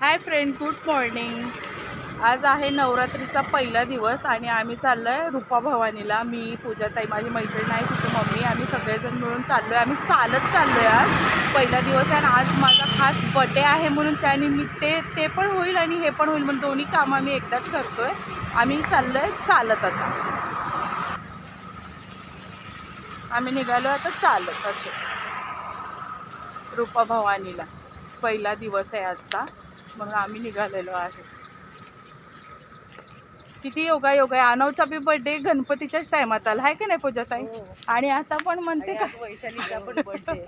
Hi friend good morning. आज आहे नवरात्रीचा पहिला दिवस आणि आम्ही चाललो आहे रूपा भवानीला. मी पूजाताई माझी मैत्रीण आहे तिची मम्मी आम्ही सगळेजण मिळून चाललो आहे आम्ही चालत चाललो आहे आज. पहिला दिवस आहे आणि आज माझा खास बड्डे आहे म्हणून त्यानिमित्त ते ते पण होईल आणि हे पण होईल म्हणून दोन्ही कामं आम्ही एकदाच करतो आहे आम्ही चाललो आहे चालत आता. आम्ही निघालो आता चालत असे. रूपा भवानीला. पहिला दिवस आहे आजचा. म्हणून आम्ही निघालेलो आहे. किती योगा योगा. आहे आनवचा बी बर्थडे गणपतीच्याच टायमात आला. आहे की नाही पूजाताई? आणि आता पण म्हणते का? वैशालीचा पण birthday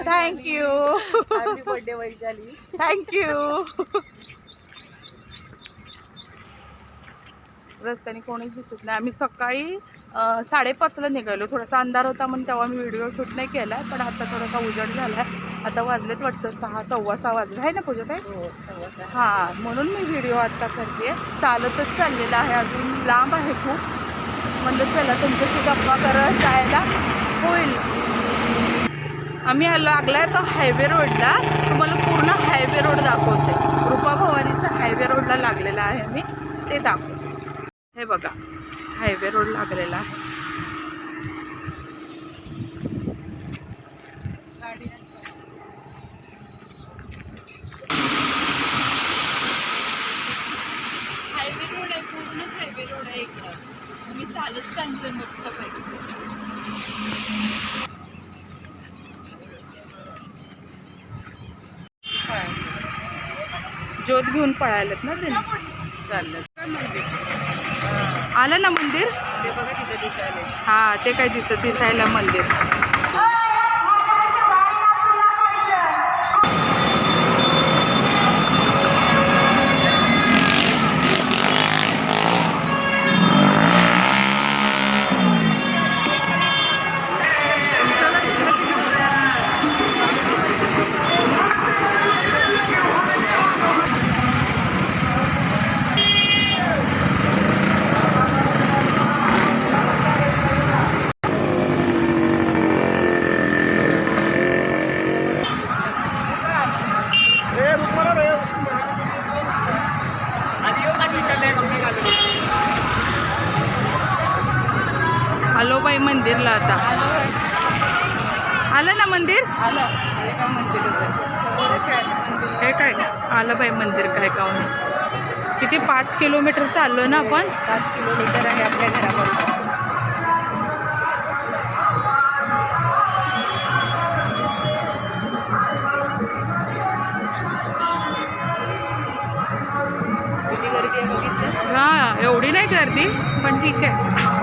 thank you birthday Vaishali. Thank you रस्त्याने कोणीच दिसत नाही. आम्ही सकाळी साडेपाचला निघालो. थोडासा अंधार होता म्हणून तेव्हा मी व्हिडिओ शूट नाही केला पण आता थोडासा उजेड झाला आहे आता वाजलेत वाटतं सहा सव्वा सहा वाजले. आहे ना पूजा काय हो हां म्हणून मी व्हिडिओ आत्ता करते. चालतच चाललेला आहे अजून. लांब आहे खूप. म्हणलं चला तुमच्याशी गप्पा करत जायला. होईल. आम्ही हा लागलाय तो हायवे रोडला तुम्हाला पूर्ण हायवे रोड दाखवते. रूपा भवानीचा हायवे रोडला लागलेला आहे मी. ते दाखवते. हे बघा हायवे रोड लागलेला आहे हायवे रोड आहे पूर्ण हायवे रोड आहे इकडं मी चालत चाललोय मस्त पैकी ज्योत घेऊन पळायलेत ना ते. चाललं. आलं ना मंदिर? ते बघा तिथे दिसायला हा ते काय दिसत दिसायला मंदिर. आलो बाई मंदिरला आता. आलं ना मंदिर? हे काय आलं बाई मंदिर काय का किती पाच किलोमीटर चाललो ना आपण? पाच किलोमीटर आहे आपल्या घरापासून. हा एवढी नाही गर्दी पण ठीक आहे.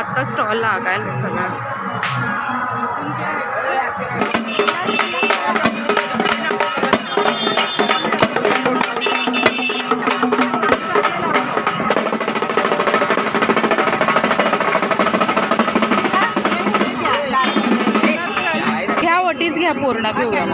आत्ता स्टॉल लागायला सगळं. घ्या वटीच घ्या पूर्ण घेऊया.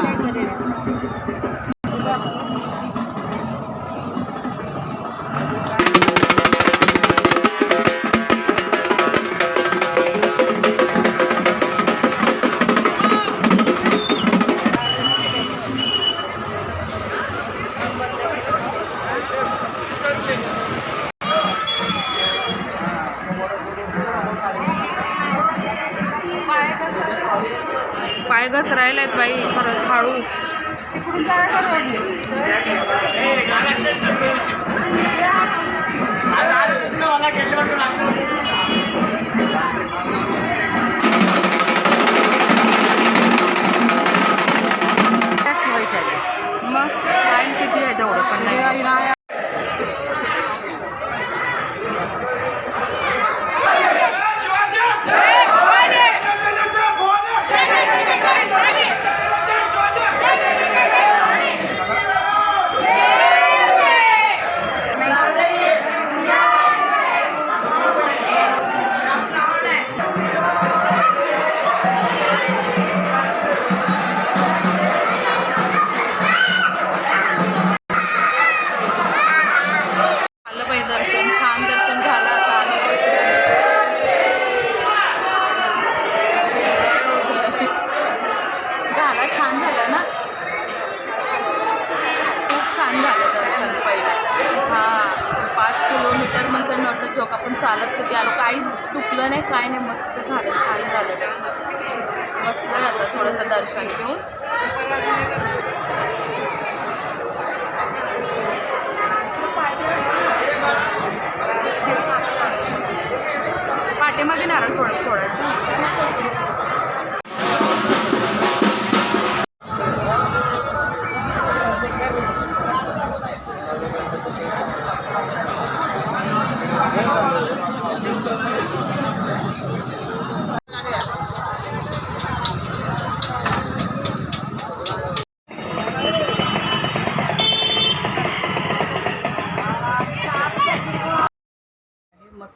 पाय घसरायला आहेत बाई परत हळू तिकडून चालत किती आलो. काही दुखलं नाही काय नाही. मस्त झालं. छान झालं. बसलं आता थोडंसं दर्शन घेऊन. पाठीमागे नारळ सोड फोडायचं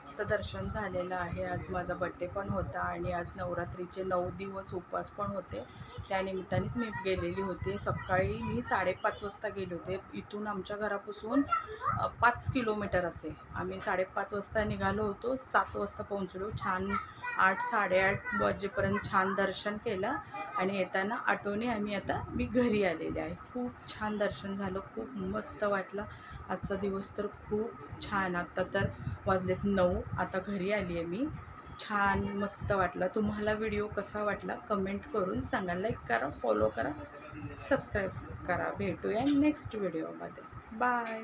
मस्त दर्शन झालेलं आहे. आज माझा बड्डे पण होता आणि आज नवरात्रीचे नऊ दिवस उपवास पण होते. त्यानिमित्तानेच मी गेलेली होती. सकाळी मी साडेपाच वाजता गेले होते. इथून आमच्या घरापासून पाच किलोमीटर असेल. आम्ही साडेपाच वाजता निघालो होतो. सात वाजता पोहोचलो. छान आठ साडेआठ वाजेपर्यंत छान दर्शन केलं आणि येताना आटोने आम्ही आता मी घरी आलेले आहे. खूप छान दर्शन झालं. खूप मस्त वाटलं. आजचा दिवस तर खूप छान. आत्ता तर वाजलेत नऊ. आता घरी आली आहे मी. छान मस्त वाटलं. तुम्हाला व्हिडिओ कसा वाटला कमेंट करून सांगा. लाईक करा फॉलो करा सबस्क्राईब करा. भेटूया नेक्स्ट व्हिडिओमध्ये. बाय.